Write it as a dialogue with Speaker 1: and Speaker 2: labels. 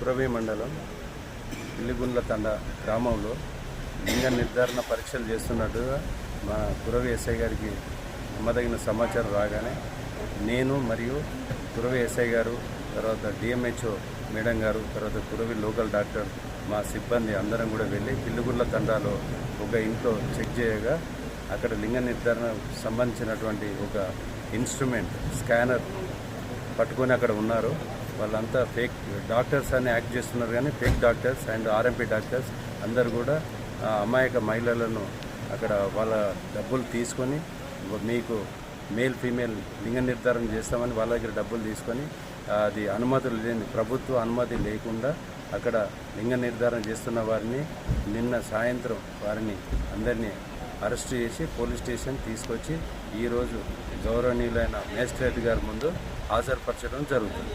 Speaker 1: కురవి మండలం పిల్లిగుండ్ల తండ గ్రామంలో లింగ నిర్ధారణ పరీక్షలు చేస్తున్నట్టుగా మా కురవి ఎస్ఐ గారికి నమ్మదగిన సమాచారం రాగానే నేను మరియు కురవి ఎస్ఐ గారు తర్వాత డిఎంహెచ్ఓ మేడం గారు తర్వాత కురవి లోకల్ డాక్టర్ మా సిబ్బంది అందరం కూడా వెళ్ళి పిల్లిగుండ్ల తండాలో ఒక ఇంట్లో చెక్ చేయగా అక్కడ లింగ నిర్ధారణ సంబంధించినటువంటి ఒక ఇన్స్ట్రుమెంట్ స్కానర్ పట్టుకొని అక్కడ ఉన్నారు. వాళ్ళంతా ఫేక్ డాక్టర్స్ అని యాక్ట్ చేస్తున్నారు కానీ fake doctors and RMP doctors అందరు కూడా అమాయక మహిళలను అక్కడ వాళ్ళ డబ్బులు తీసుకొని మీకు మేల్ ఫీమేల్ లింగ నిర్ధారణ చేస్తామని వాళ్ళ దగ్గర డబ్బులు తీసుకొని అది అనుమతులు లేని ప్రభుత్వ అనుమతి లేకుండా అక్కడ లింగ నిర్ధారణ చేస్తున్న వారిని నిన్న సాయంత్రం వారిని అందరినీ అరెస్ట్ చేసి పోలీస్ స్టేషన్ తీసుకొచ్చి ఈరోజు గౌరవనీయులైన మేజిస్ట్రేట్ గారి ముందు హాజరుపరచడం జరుగుతుంది.